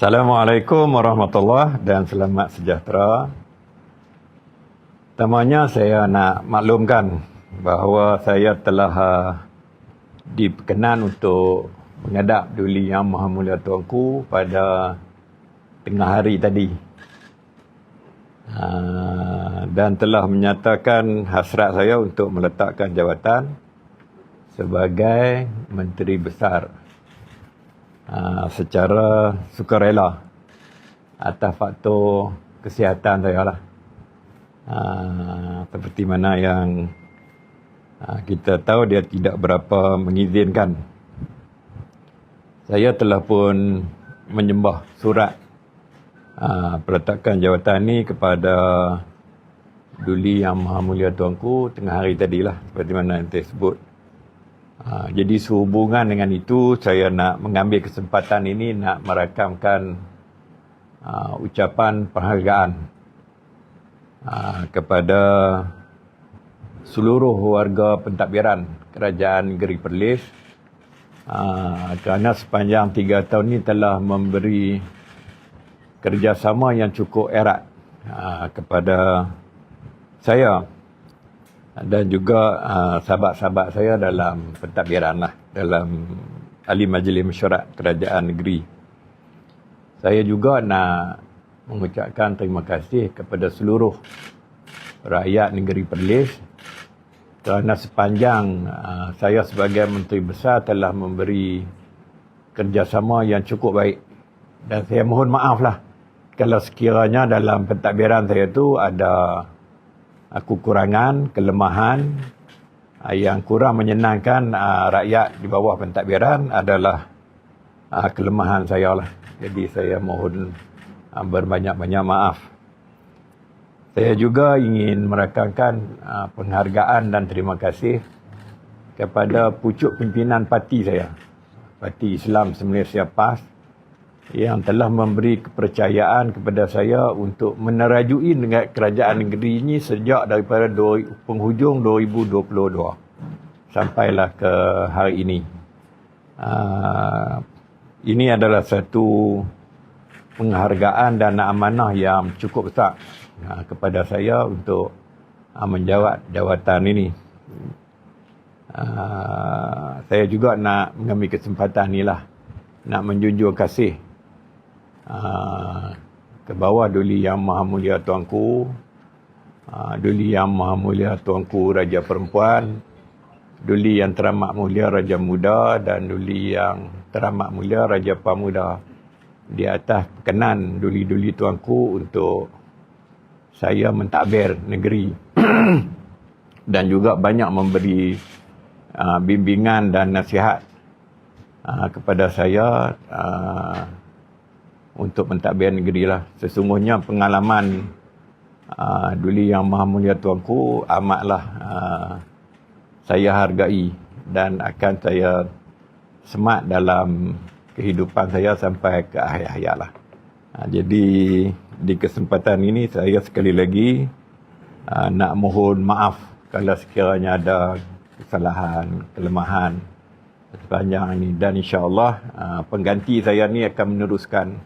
Assalamualaikum warahmatullahi dan selamat sejahtera. Pertamanya saya nak maklumkan bahawa saya telah uh, diperkenan untuk menghadap Duli Yang Maha Mulia Tuanku pada tengah hari tadi. Uh, dan telah menyatakan hasrat saya untuk meletakkan jawatan sebagai Menteri Besar Ah, secara sukarela atas faktor kesihatan saya lah. Uh, seperti mana yang uh, kita tahu dia tidak berapa mengizinkan. Saya telah pun menyembah surat uh, peletakan jawatan ini kepada Duli Yang Maha Mulia Tuanku tengah hari tadilah seperti mana yang saya sebut. Ha, jadi sehubungan dengan itu saya nak mengambil kesempatan ini nak merakamkan uh, ucapan penghargaan uh, kepada seluruh warga pentadbiran kerajaan negeri Perlis. Uh, kerana sepanjang tiga tahun ini telah memberi kerjasama yang cukup erat uh, kepada saya dan juga uh, sahabat-sahabat saya dalam pentadbiran lah, dalam ahli majlis mesyuarat kerajaan negeri. Saya juga nak mengucapkan terima kasih kepada seluruh rakyat negeri Perlis kerana sepanjang uh, saya sebagai Menteri Besar telah memberi kerjasama yang cukup baik. Dan saya mohon maaf lah kalau sekiranya dalam pentadbiran saya tu ada kekurangan, kelemahan uh, yang kurang menyenangkan uh, rakyat di bawah pentadbiran adalah uh, kelemahan saya lah. Jadi saya mohon berbanyak-banyak maaf. Saya juga ingin merakamkan penghargaan dan terima kasih kepada pucuk pimpinan parti saya. Parti Islam Malaysia PAS yang telah memberi kepercayaan kepada saya untuk menerajui dengan kerajaan negeri ini sejak daripada penghujung 2022 sampailah ke hari ini. Uh, ini adalah satu penghargaan dan amanah yang cukup besar uh, kepada saya untuk uh, menjawat jawatan ini. Uh, saya juga nak mengambil kesempatan inilah nak menjunjung kasih Ah, ke bawah Duli Yang Maha Mulia Tuanku, uh, Duli Yang Maha Mulia Tuanku Raja Perempuan, Duli Yang Teramat Mulia Raja Muda dan Duli Yang Teramat Mulia Raja Pamuda di atas kenan Duli-Duli Tuanku untuk saya mentadbir negeri. Dan juga banyak memberi uh, bimbingan dan nasihat uh, kepada saya uh, untuk mentadbir negeri lah. Sesungguhnya pengalaman uh, Duli Yang Maha Mulia Tuanku amatlah uh, saya hargai dan akan saya semat dalam kehidupan saya sampai ke akhir hayat lah. Uh, jadi di kesempatan ini saya sekali lagi uh, nak mohon maaf kalau sekiranya ada kesalahan, kelemahan sepanjang ini dan insyaAllah uh, pengganti saya ni akan meneruskan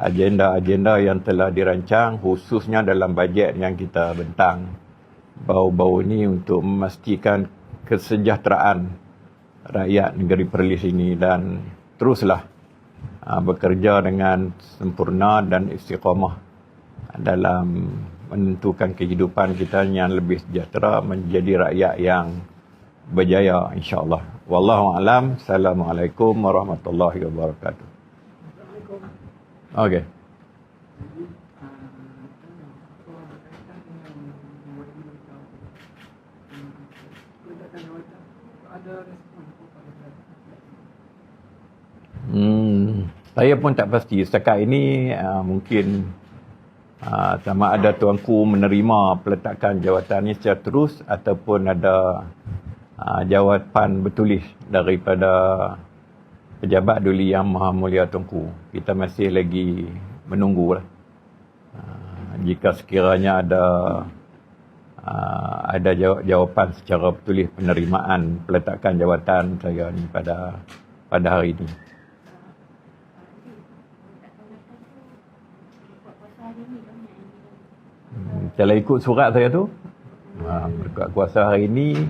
agenda-agenda yang telah dirancang khususnya dalam bajet yang kita bentang bau-bau ini untuk memastikan kesejahteraan rakyat negeri Perlis ini dan teruslah uh, bekerja dengan sempurna dan istiqamah dalam menentukan kehidupan kita yang lebih sejahtera menjadi rakyat yang berjaya insya-Allah. Wallahu alam. Assalamualaikum warahmatullahi wabarakatuh. Okey. Hmm, saya pun tak pasti. Setakat ini uh, mungkin uh, sama ada tuanku menerima peletakan jawatan ini secara terus ataupun ada uh, jawapan bertulis daripada pejabat Duli Yang Maha Mulia Tunku. Kita masih lagi menunggu lah. Uh, jika sekiranya ada uh, ada jawapan secara bertulis penerimaan peletakan jawatan saya ni pada pada hari ini. Hmm, kalau ikut surat saya tu, uh, berkat kuasa hari ini,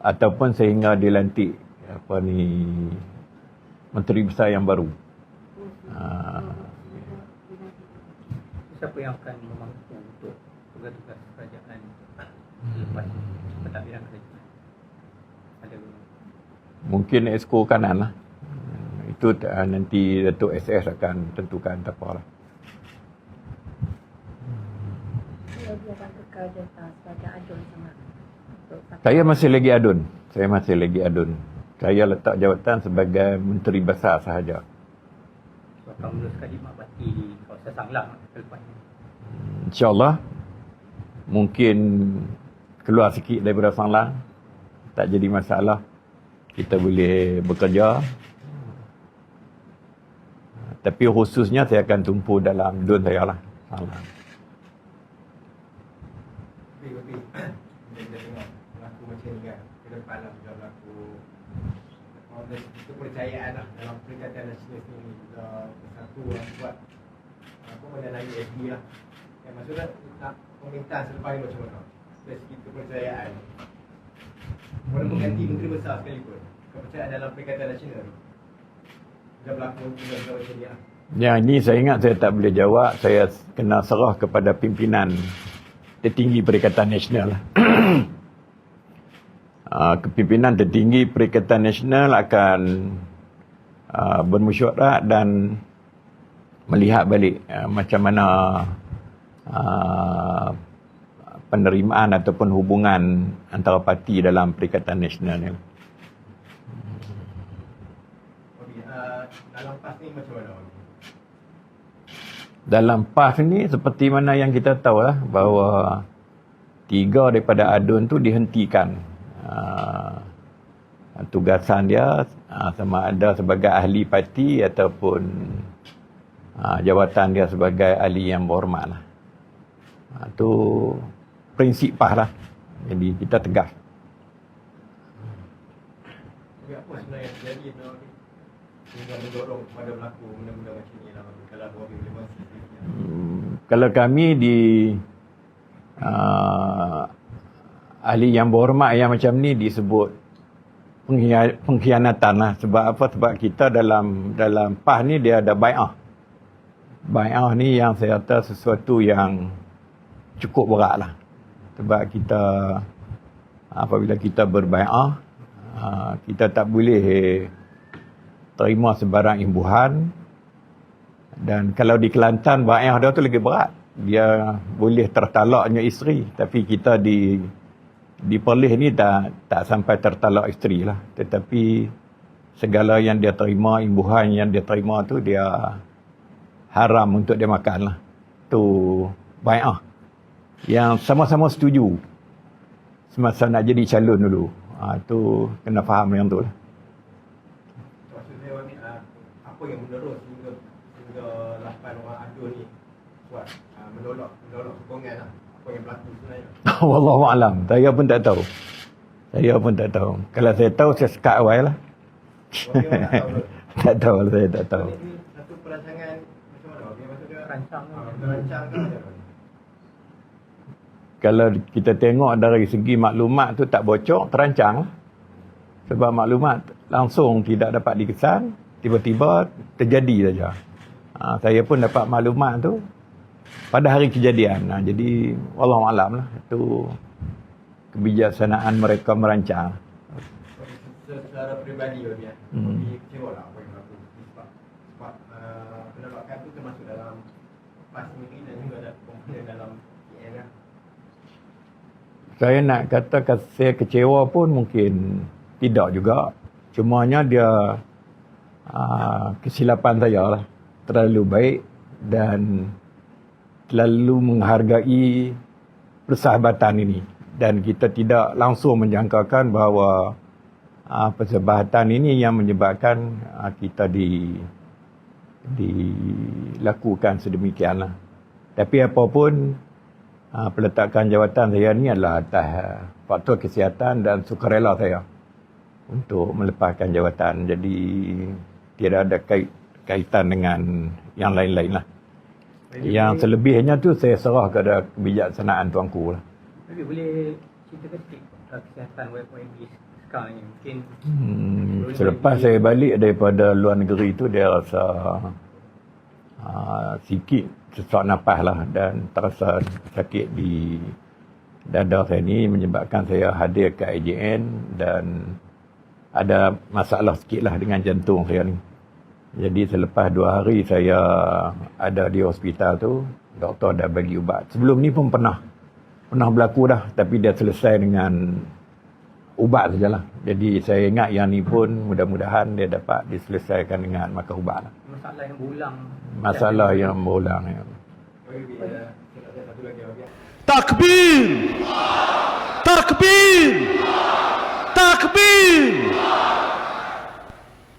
ataupun sehingga dilantik apa ni menteri besar yang baru. Uh, Siapa yang akan memangku untuk tugas-tugas kerajaan lepas pentadbiran kerajaan? Ada mungkin exco kanan lah. Hmm, Itu uh, nanti Datuk SS akan tentukan tak apa lah. Saya masih lagi adun. Saya masih lagi adun. Saya letak jawatan sebagai menteri besar sahaja. So, di kawasan Sanglang depannya. InsyaAllah mungkin keluar sikit daripada Sanglang. Tak jadi masalah. Kita boleh bekerja. Tapi khususnya saya akan tumpu dalam dun saya lah. Sanglang. Tapi tapi kita tengok berlaku macam ni kan ke depan lah sudah berlaku oh, dari segi kepercayaan lah dalam Perikatan Nasional ni juga satu orang buat apa mendanai FD lah. Yang maksudnya nak pemerintahan selepas ni macam mana? Dari segi kepercayaan. Walaupun ganti menteri besar sekalipun kepercayaan dalam Perikatan Nasional ni dah berlaku sudah macam ni lah. Yang ini saya ingat saya tak boleh jawab. Saya kena serah kepada pimpinan tertinggi Perikatan Nasional. Ah, Kepimpinan tertinggi Perikatan Nasional akan uh, bermesyuarat dan melihat balik uh, macam mana uh, penerimaan ataupun hubungan antara parti dalam Perikatan Nasional ni. Okey, dalam PAS ni macam mana Okey? Dalam PAS ni seperti mana yang kita tahu lah bahawa tiga daripada adun tu dihentikan uh, tugasan dia uh, sama ada sebagai ahli parti ataupun uh, jawatan dia sebagai ahli yang berhormat lah. Uh, tu prinsip PAS lah. Jadi kita tegas. Tapi apa sebenarnya yang terjadi? Sehingga mendorong kepada berlaku benda-benda macam ni lah Kalau Bobi boleh masih kalau kami di uh, ahli yang berhormat yang macam ni disebut pengkhianatan lah. Sebab apa? Sebab kita dalam dalam PAH ni dia ada bai'ah. Bai'ah ni yang saya kata sesuatu yang cukup berat lah. Sebab kita apabila kita berbai'ah, uh, kita tak boleh terima sebarang imbuhan, dan kalau di Kelantan bai'ah dia tu lagi berat. Dia boleh tertalaknya isteri tapi kita di di Perlis ni tak tak sampai tertalak isteri lah. Tetapi segala yang dia terima, imbuhan yang dia terima tu dia haram untuk dia makan lah. Tu bai'ah. Yang sama-sama setuju semasa nak jadi calon dulu. Ha, tu kena faham yang tu lah. Ah, apa yang menerus sehingga sehingga 8 orang ni buat ah, menolak menolak sokongan lah. Apa yang berlaku sebenarnya. Wallahu alam. Saya pun tak tahu. Saya pun tak tahu. Kalau saya tahu saya sekat awal lah. Awak tak tahu tahu saya tak tahu. Satu perancangan macam mana? Okey, maksudnya Perancang ke? ah, Perancang ke? Kalau kita tengok dari segi maklumat tu tak bocor, terancang lah. Sebab maklumat langsung tidak dapat dikesan, tiba-tiba terjadi saja. Ha, saya pun dapat maklumat tu pada hari kejadian. Ha, jadi wallahu alam lah. Itu kebijaksanaan mereka merancang. Secara peribadi Bobby, eh, Hmm. Kecewa lah apa yang berlaku sebab sebab uh, penolakan tu termasuk dalam dan juga ada komponen dalam PN lah. Saya nak kata saya kecewa pun mungkin tidak juga. Cumanya dia uh, kesilapan saya lah. Terlalu baik dan terlalu menghargai persahabatan ini. Dan kita tidak langsung menjangkakan bahawa uh, persahabatan ini yang menyebabkan uh, kita di dilakukan sedemikian lah. Tapi apapun uh, peletakan jawatan saya ni adalah atas uh, faktor kesihatan dan sukarela saya untuk melepaskan jawatan. Jadi tidak ada kait, kaitan dengan yang lain-lain lah. Yang selebihnya tu saya serah kepada kebijaksanaan tuanku lah. Tapi boleh ceritakan sikit uh, kesihatan YYB sekarang ni. Mungkin Hmm, selepas saya balik daripada luar negeri tu dia rasa uh, sikit sesak nafas lah dan terasa sakit di dada saya ni menyebabkan saya hadir ke IJN dan ada masalah sikit lah dengan jantung saya ni. Jadi selepas dua hari saya ada di hospital tu, doktor dah bagi ubat. Sebelum ni pun pernah pernah berlaku dah tapi dia selesai dengan ubat sajalah. Jadi saya ingat yang ni pun mudah-mudahan dia dapat diselesaikan dengan makan ubat lah. masalah yang berulang. Masalah yang berulang ya. Habib. takbir takbir takbir